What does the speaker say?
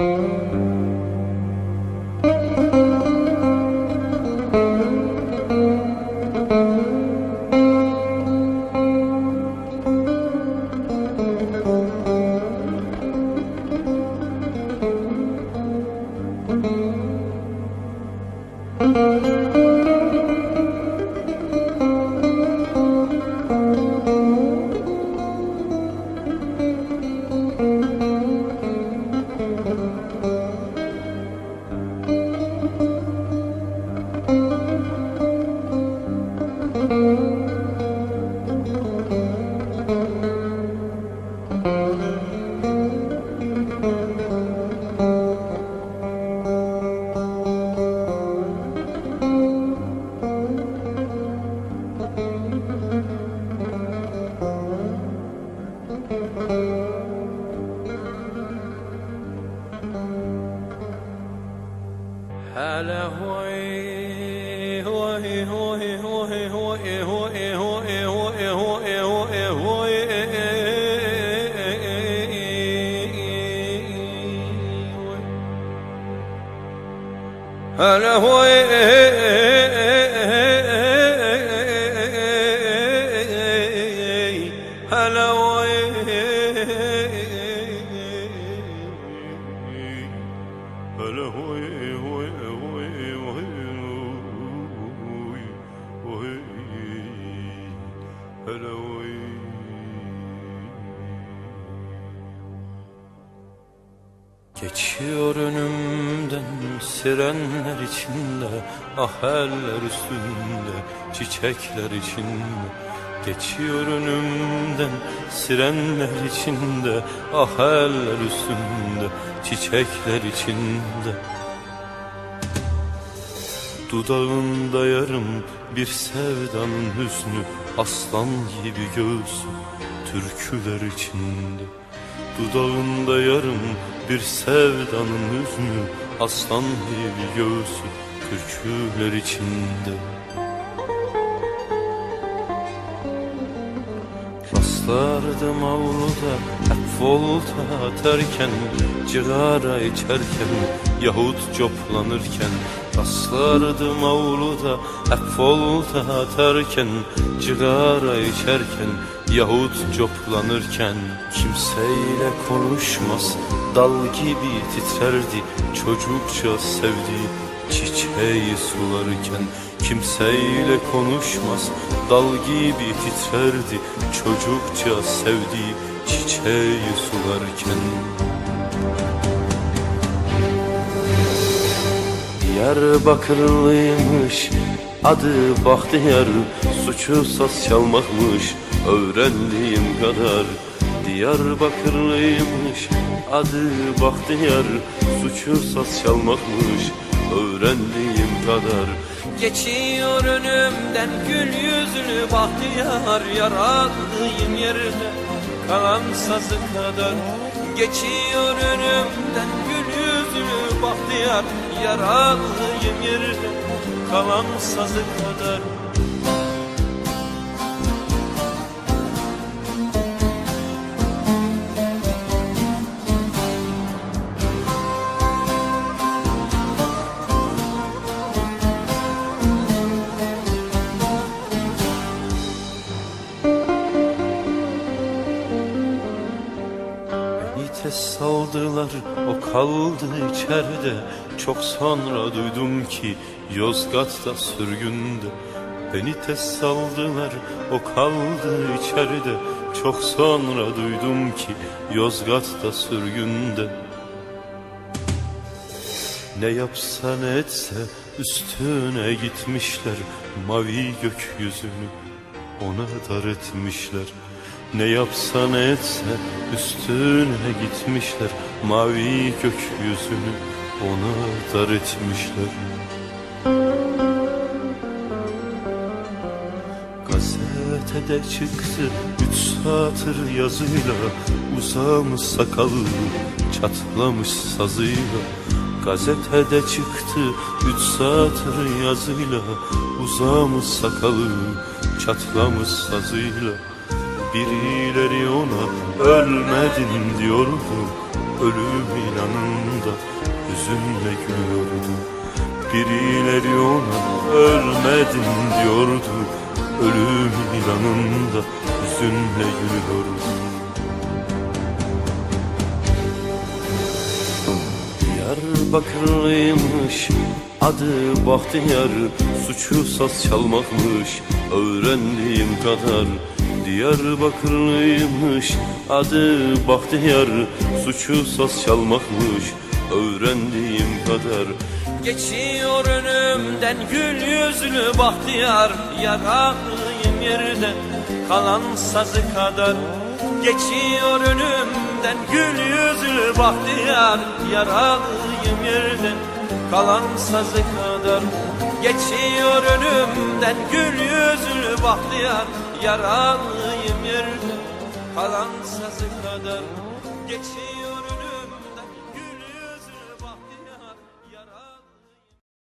Música هلا هوي هوي هوي هوي هوي هوي هوي هوي هوي هوي هوي هلا هوي هلا هوي Geçiyor önümden sirenler içinde Ah eller üstünde çiçekler içinde. Geçiyor önümden sirenler içinde Ah eller üstünde çiçekler içinde. Dudağında yarım bir sevdanın hüznü Aslan gibi göğsü türküler içinde. Dudağında yarım bir sevdanın hüznü Aslan gibi göğsü türküler içinde. Rastlardım avluda hep volta atarken Cigara içerken yahut coplanırken Rastlardım avluda hep volta atarken Cigara içerken yahut coplanırken. Kimseyle konuşmaz dal gibi titrerdi Çocukça sevdiği çiçeği sularken. Kimseyle konuşmaz dal gibi titrerdi Çocukça sevdiği çiçeği sularken Diyarbakırlıymış adı Bahtiyar. Suçu saz çalmakmış öğrendiğim kadar. Diyarbakırlıymış adı Bahtiyar. Suçu saz çalmakmış öğrendiğim kadar. Geçiyor önümden gül yüzlü bahtiyar. Yaralıyım yerde kalan sazı kadar Geçiyor önümden gül yüzlü bahtiyar Yaralıyım yerde kalan sazı kadar Tez saldılar o kaldı içeride. Çok sonra duydum ki Yozgat'ta sürgünde Beni tez saldılar o kaldı içeride. Çok sonra duydum ki Yozgat'ta sürgünde Ne yapsa ne etse üstüne gitmişler Mavi gökyüzünü ona dar etmişler Ne yapsa ne etse üstüne gitmişler Mavi gökyüzünü ona dar etmişler. Gazetede çıktı üç satır yazıyla Uzamış sakalı çatlamış sazıyla. Gazetede çıktı üç satır yazıyla Uzamış sakalı çatlamış sazıyla Birileri ona ölmedin diyordu. Ölümün anında hüzünle gülüyordu. Birileri ona ölmedin diyordu. Ölümün anında hüzünle gülüyordu. Diyarbakırlıymış adı Bahtiyar Suçu saz çalmakmış. Öğrendiğim kadar Diyarbakırlıymış adı Bahtiyar Suçu saz çalmakmış öğrendiğim kadar. Geçiyor önümden gül yüzlü Bahtiyar Yaralıyım yerde kalan sazı kadar. Geçiyor önümden gül yüzlü bahtiyar Yaralıyım yerden kalan sazı kadar. Geçiyor önümden gül yüzlü bahtiyar Yaralıyım yerden kalan sazı kadar Geçiyor